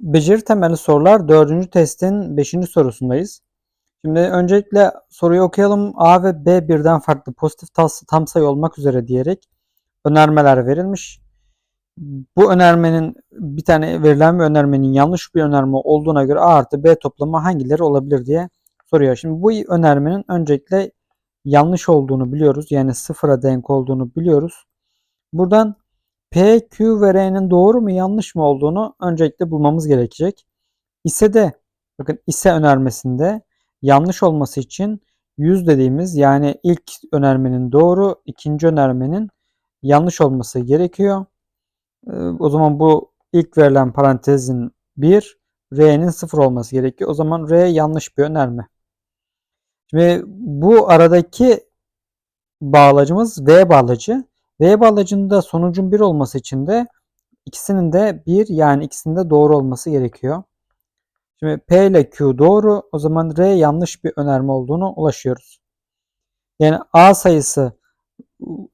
Beceri temelli sorular 4. testin 5. sorusundayız. Şimdi öncelikle soruyu okuyalım. A ve B birden farklı pozitif tam sayı olmak üzere diyerek önermeler verilmiş. Bu önermenin bir tane verilen bir önermenin yanlış bir önerme olduğuna göre A artı B toplamı hangileri olabilir diye soruyor. Şimdi bu önermenin öncelikle yanlış olduğunu biliyoruz. Yani sıfıra denk olduğunu biliyoruz. Buradan P, Q ve R'nin doğru mu yanlış mı olduğunu öncelikle bulmamız gerekecek. İse de bakın ise önermesinde yanlış olması için 100 dediğimiz yani ilk önermenin doğru, ikinci önermenin yanlış olması gerekiyor. Ee, O zaman bu ilk verilen parantezin 1, R'nin 0 olması gerekiyor. O zaman R yanlış bir önerme. Şimdi bu aradaki bağlacımız V bağlacı. V bağlacında sonucun 1 olması için de ikisinin de 1 yani ikisinin de doğru olması gerekiyor. Şimdi P ile Q doğru. O zaman R yanlış bir önerme olduğunu ulaşıyoruz. Yani A sayısı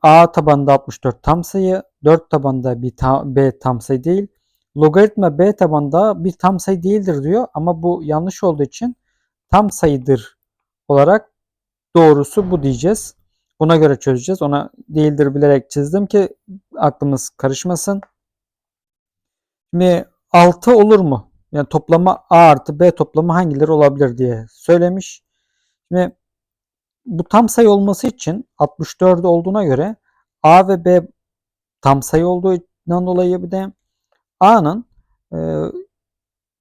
A tabanında 64 tam sayı, 4 tabanında bir ta- B tam sayı değil. Logaritma B tabanında bir tam sayı değildir diyor ama bu yanlış olduğu için tam sayıdır olarak doğrusu bu diyeceğiz. Buna göre çözeceğiz. Ona değildir bilerek çizdim ki aklımız karışmasın. Şimdi 6 olur mu? Yani toplama A artı B toplamı hangileri olabilir diye söylemiş. Şimdi bu tam sayı olması için 64 olduğuna göre A ve B tam sayı olduğundan dolayı bir de A'nın e,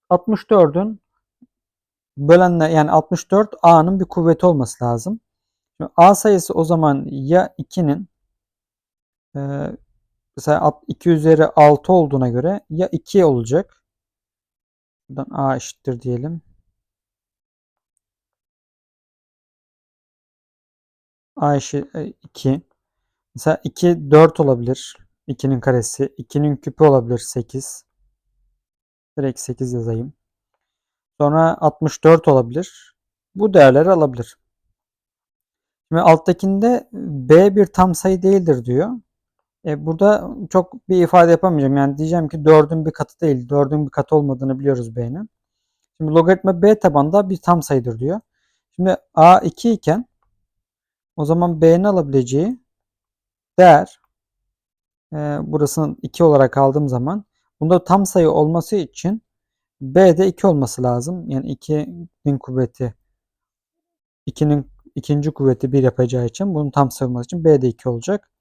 64'ün bölenler yani 64 A'nın bir kuvveti olması lazım. A sayısı o zaman ya 2'nin e, mesela 2 üzeri 6 olduğuna göre ya 2 olacak. Buradan A eşittir diyelim. A eşit 2. Mesela 2 4 olabilir. 2'nin karesi. 2'nin küpü olabilir 8. Direkt 8 yazayım. Sonra 64 olabilir. Bu değerleri alabilir. Şimdi alttakinde B bir tam sayı değildir diyor. E burada çok bir ifade yapamayacağım. Yani diyeceğim ki 4'ün bir katı değil. 4'ün bir katı olmadığını biliyoruz B'nin. Şimdi logaritma B tabanda bir tam sayıdır diyor. Şimdi A 2 iken o zaman B'nin alabileceği değer e, burasının 2 olarak aldığım zaman bunda tam sayı olması için B'de 2 olması lazım. Yani 2'nin kuvveti 2'nin ikinci kuvveti 1 yapacağı için bunun tam sayı olması için B'de 2 olacak.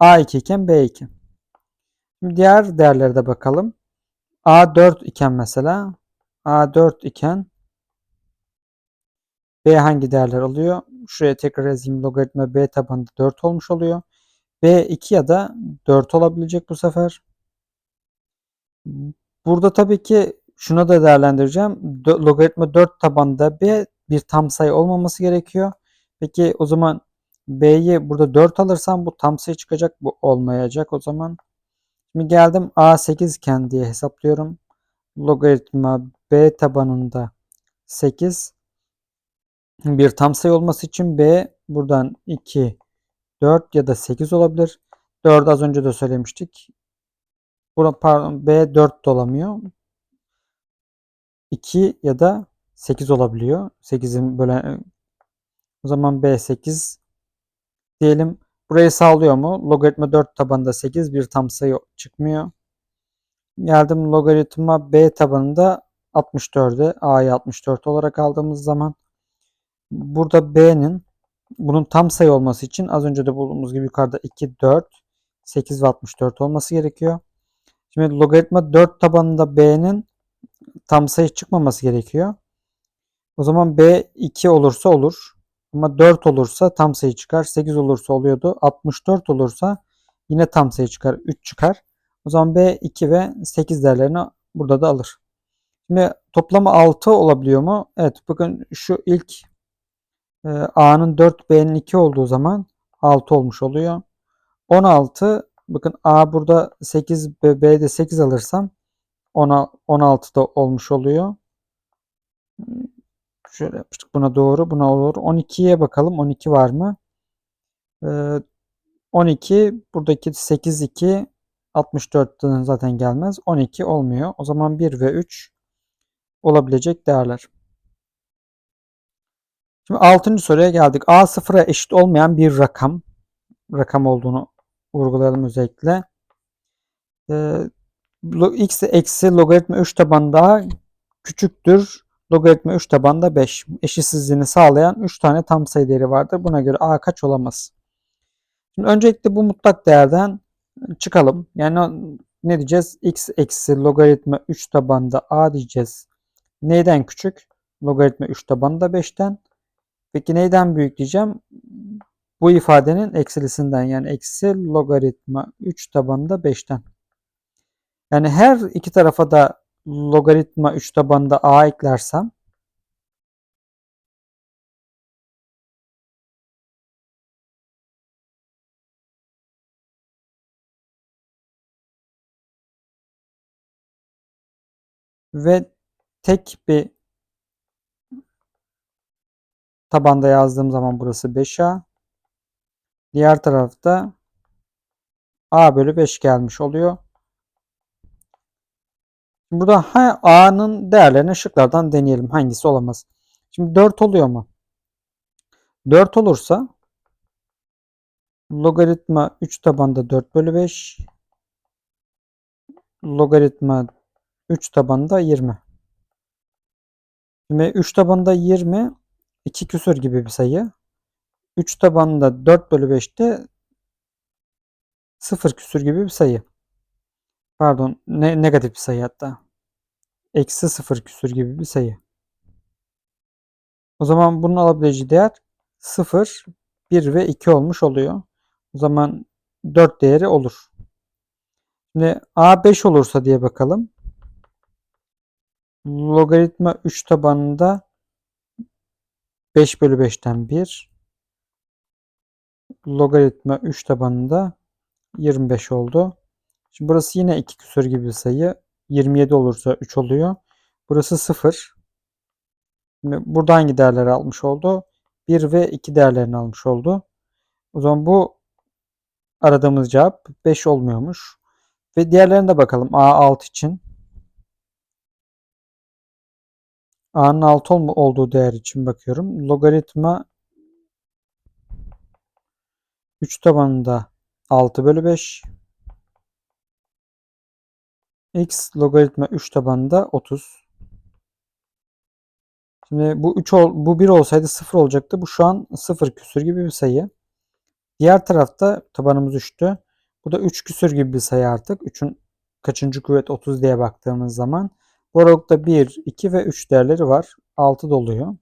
A2 iken B2. Şimdi diğer değerlere de bakalım. A4 iken mesela A4 iken B hangi değerler alıyor? Şuraya tekrar yazayım. Logaritma B tabanında 4 olmuş oluyor. B2 ya da 4 olabilecek bu sefer. Burada tabii ki şuna da değerlendireceğim. Logaritma 4 tabanında B bir tam sayı olmaması gerekiyor. Peki o zaman B'yi burada 4 alırsam bu tam sayı çıkacak. Bu olmayacak o zaman. Şimdi geldim A8 iken diye hesaplıyorum. Logaritma B tabanında 8 bir tam sayı olması için B buradan 2, 4 ya da 8 olabilir. 4 az önce de söylemiştik. Burada pardon B 4 de olamıyor. 2 ya da 8 olabiliyor. 8'in böyle o zaman B 8 diyelim. Burayı sağlıyor mu? Logaritma 4 tabanında 8 bir tam sayı çıkmıyor. Geldim logaritma B tabanında 64'e A'yı 64 olarak aldığımız zaman burada B'nin bunun tam sayı olması için az önce de bulduğumuz gibi yukarıda 2, 4, 8 ve 64 olması gerekiyor. Şimdi logaritma 4 tabanında B'nin tam sayı çıkmaması gerekiyor. O zaman B 2 olursa olur. Ama 4 olursa tam sayı çıkar. 8 olursa oluyordu. 64 olursa yine tam sayı çıkar. 3 çıkar. O zaman B 2 ve 8 değerlerini burada da alır. Şimdi toplamı 6 olabiliyor mu? Evet bakın şu ilk e, A'nın 4 B'nin 2 olduğu zaman 6 olmuş oluyor. 16 bakın A burada 8 B'de 8 alırsam 16 da olmuş oluyor. Şöyle yapmıştık. Buna doğru. Buna olur. 12'ye bakalım. 12 var mı? Ee, 12 buradaki 8 2 64'ten zaten gelmez. 12 olmuyor. O zaman 1 ve 3 olabilecek değerler. Şimdi 6. soruya geldik. A sıfıra eşit olmayan bir rakam. Rakam olduğunu vurgulayalım özellikle. Ee, x eksi logaritma 3 taban daha küçüktür. Logaritma 3 tabanda 5. Eşitsizliğini sağlayan 3 tane tam sayı değeri vardır. Buna göre a kaç olamaz? Şimdi öncelikle bu mutlak değerden çıkalım. Yani ne diyeceğiz? x eksi logaritma 3 tabanda a diyeceğiz. Neyden küçük? Logaritma 3 tabanda 5'ten. Peki neyden büyük diyeceğim? Bu ifadenin eksilisinden yani eksi logaritma 3 tabanında 5'ten. Yani her iki tarafa da logaritma 3 tabanında a eklersem ve tek bir tabanda yazdığım zaman burası 5a. Diğer tarafta a bölü 5 gelmiş oluyor. Burada a'nın değerlerini şıklardan deneyelim. Hangisi olamaz? Şimdi 4 oluyor mu? 4 olursa logaritma 3 tabanda 4 bölü 5 logaritma 3 tabanda 20. Şimdi 3 tabanda 20 2 küsur gibi bir sayı. 3 tabanında 4 bölü 5'te 0 küsur gibi bir sayı. Pardon ne, negatif bir sayı hatta. Eksi 0 küsur gibi bir sayı. O zaman bunun alabileceği değer 0, 1 ve 2 olmuş oluyor. O zaman 4 değeri olur. Şimdi A 5 olursa diye bakalım. Logaritma 3 tabanında 5 bölü 5'ten 1. Logaritma 3 tabanında 25 oldu. Şimdi burası yine 2 küsur gibi bir sayı. 27 olursa 3 oluyor. Burası 0. Şimdi burada hangi değerleri almış oldu? 1 ve 2 değerlerini almış oldu. O zaman bu aradığımız cevap 5 olmuyormuş. Ve diğerlerine de bakalım. A6 için. A'nın 6 olduğu değer için bakıyorum. Logaritma 3 tabanında 6 bölü 5. X logaritma 3 tabanında 30. Şimdi bu 3 ol, bu 1 olsaydı 0 olacaktı. Bu şu an 0 küsür gibi bir sayı. Diğer tarafta tabanımız 3'tü. Bu da 3 küsür gibi bir sayı artık. 3'ün kaçıncı kuvvet 30 diye baktığımız zaman. Bu aralıkta 1, 2 ve 3 değerleri var. 6 doluyor.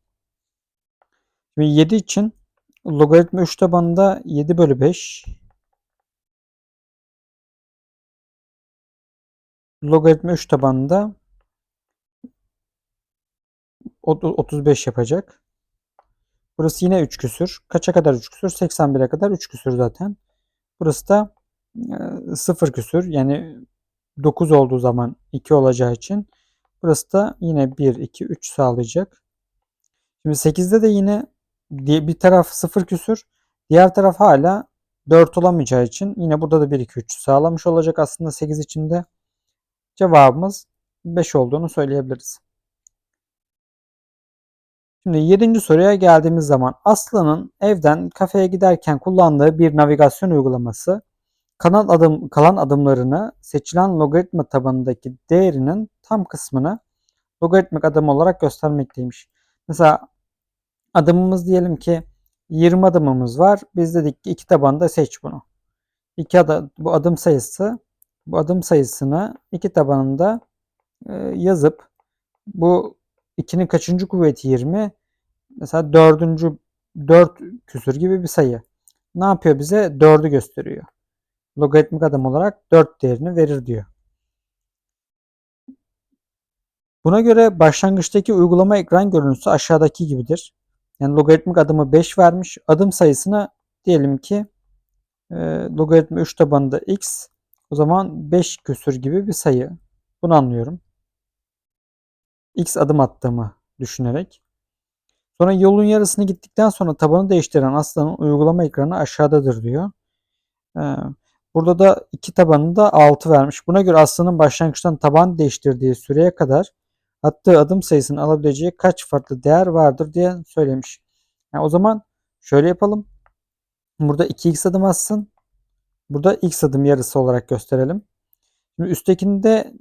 Şimdi 7 için logaritma 3 tabanında 7 bölü 5. Logaritma 3 tabanında 35 yapacak. Burası yine 3 küsür. Kaça kadar 3 küsür? 81'e kadar 3 küsür zaten. Burası da 0 e, küsür. Yani 9 olduğu zaman 2 olacağı için burası da yine 1, 2, 3 sağlayacak. Şimdi 8'de de yine bir taraf 0 küsür. Diğer taraf hala 4 olamayacağı için yine burada da 1, 2, 3 sağlamış olacak aslında 8 içinde. Cevabımız 5 olduğunu söyleyebiliriz. Şimdi 7. soruya geldiğimiz zaman Aslı'nın evden kafeye giderken kullandığı bir navigasyon uygulaması kalan, adım, kalan adımlarını seçilen logaritma tabanındaki değerinin tam kısmını logaritmik adım olarak göstermekteymiş. Mesela adımımız diyelim ki 20 adımımız var. Biz dedik ki iki tabanda seç bunu. İki adım, bu adım sayısı bu adım sayısını iki tabanında e, yazıp bu 2'nin kaçıncı kuvveti 20? Mesela dördüncü 4 küsür gibi bir sayı. Ne yapıyor bize? 4'ü gösteriyor. Logaritmik adım olarak 4 değerini verir diyor. Buna göre başlangıçtaki uygulama ekran görüntüsü aşağıdaki gibidir. Yani logaritmik adımı 5 vermiş. Adım sayısına diyelim ki e, logaritma 3 tabanında x o zaman 5 küsür gibi bir sayı. Bunu anlıyorum x adım attığımı düşünerek. Sonra yolun yarısını gittikten sonra tabanı değiştiren aslanın uygulama ekranı aşağıdadır diyor. Ee, burada da iki tabanında 6 vermiş. Buna göre aslanın başlangıçtan taban değiştirdiği süreye kadar attığı adım sayısının alabileceği kaç farklı değer vardır diye söylemiş. Yani o zaman şöyle yapalım. Burada 2x adım atsın. Burada x adım yarısı olarak gösterelim. Şimdi üsttekinde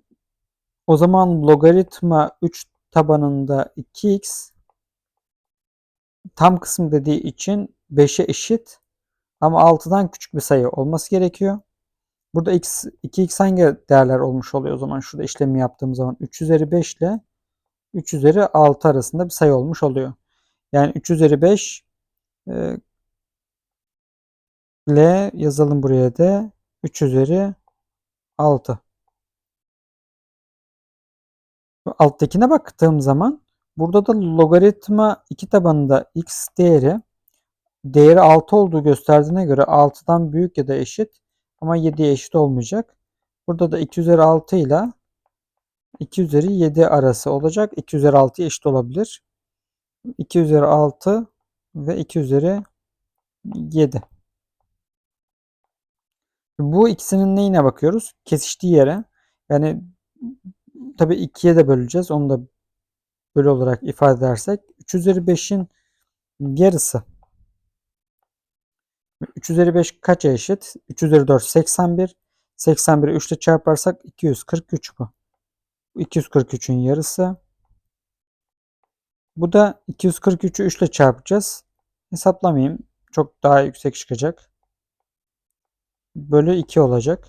o zaman logaritma 3 tabanında 2x tam kısım dediği için 5'e eşit ama 6'dan küçük bir sayı olması gerekiyor. Burada x 2x hangi değerler olmuş oluyor o zaman şurada işlemi yaptığım zaman 3 üzeri 5 ile 3 üzeri 6 arasında bir sayı olmuş oluyor. Yani 3 üzeri 5 e, L yazalım buraya da 3 üzeri 6. Alttakine baktığım zaman burada da logaritma 2 tabanında x değeri değeri 6 olduğu gösterdiğine göre 6'dan büyük ya da eşit ama 7'ye eşit olmayacak. Burada da 2 üzeri 6 ile 2 üzeri 7 arası olacak. 2 üzeri 6'ya eşit olabilir. 2 üzeri 6 ve 2 üzeri 7. Bu ikisinin neyine bakıyoruz? Kesiştiği yere. Yani tabi 2'ye de böleceğiz. Onu da bölü olarak ifade edersek 3 üzeri 5'in yarısı 3 üzeri 5 kaça eşit? 3 üzeri 4 81. 81'i 3 ile çarparsak 243 bu. 243'ün yarısı. Bu da 243'ü 3 ile çarpacağız. Hesaplamayayım. Çok daha yüksek çıkacak. Bölü 2 olacak.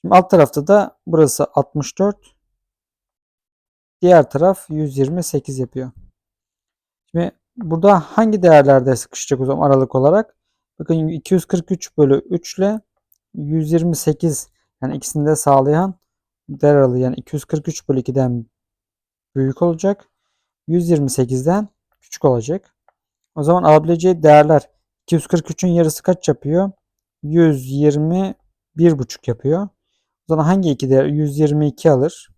Şimdi alt tarafta da burası 64. Diğer taraf 128 yapıyor. Şimdi burada hangi değerlerde sıkışacak o zaman aralık olarak? Bakın 243 bölü 3 ile 128 yani ikisini de sağlayan değer aralığı yani 243 bölü 2'den büyük olacak. 128'den küçük olacak. O zaman alabileceği değerler 243'ün yarısı kaç yapıyor? 121,5 yapıyor. O zaman hangi iki değer? 122 alır.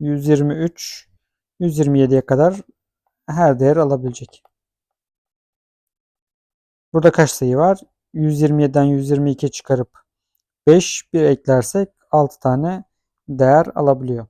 123, 127'ye kadar her değer alabilecek. Burada kaç sayı var? 127'den 122 çıkarıp 5 bir eklersek 6 tane değer alabiliyor.